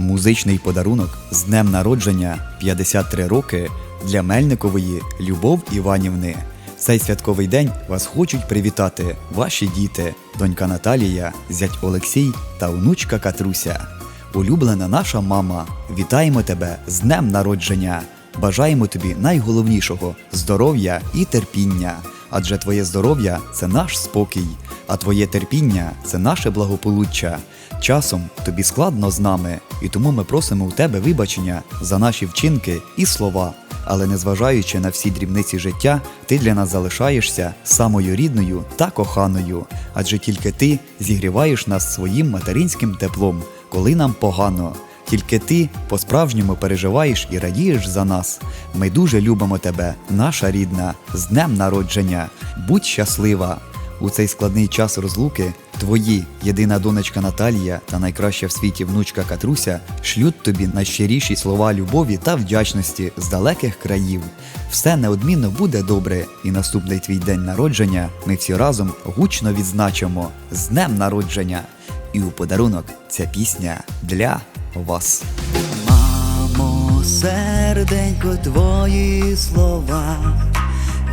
Музичний подарунок з днем народження 53 роки для Мельникової Любов Іванівни. Цей святковий день вас хочуть привітати ваші діти, донька Наталія, зять Олексій та онучка Катруся. Улюблена наша мама, вітаємо тебе з днем народження! Бажаємо тобі найголовнішого здоров'я і терпіння. Адже твоє здоров'я це наш спокій, а твоє терпіння це наше благополуччя. Часом тобі складно з нами, і тому ми просимо у тебе вибачення за наші вчинки і слова. Але незважаючи на всі дрібниці життя, ти для нас залишаєшся самою рідною та коханою, адже тільки ти зігріваєш нас своїм материнським теплом, коли нам погано. Тільки ти по-справжньому переживаєш і радієш за нас. Ми дуже любимо тебе, наша рідна, з днем народження. Будь щаслива! У цей складний час розлуки твої єдина донечка Наталія та найкраща в світі внучка Катруся шлють тобі найщиріші слова любові та вдячності з далеких країв. Все неодмінно буде добре, і наступний твій день народження ми всі разом гучно відзначимо з днем народження. І у подарунок ця пісня для вас. Мамо, серденько, твої слова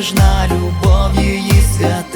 безмежна, любов її свята,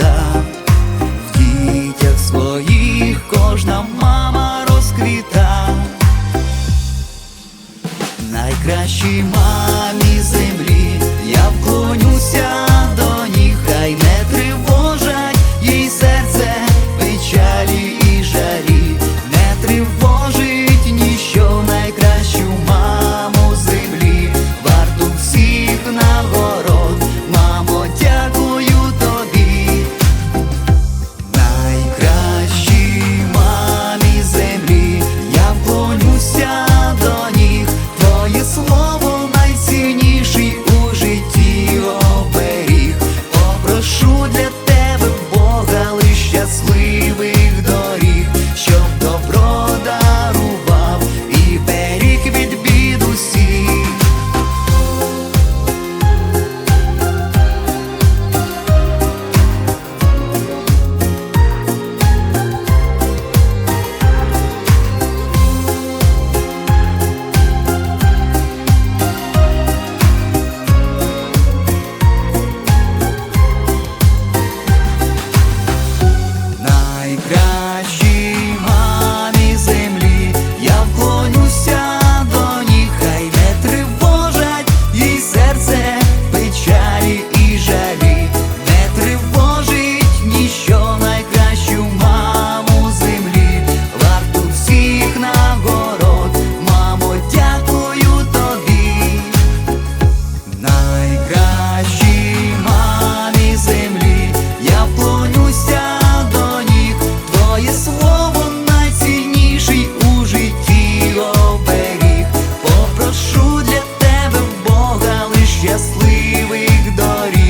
кривих доріг.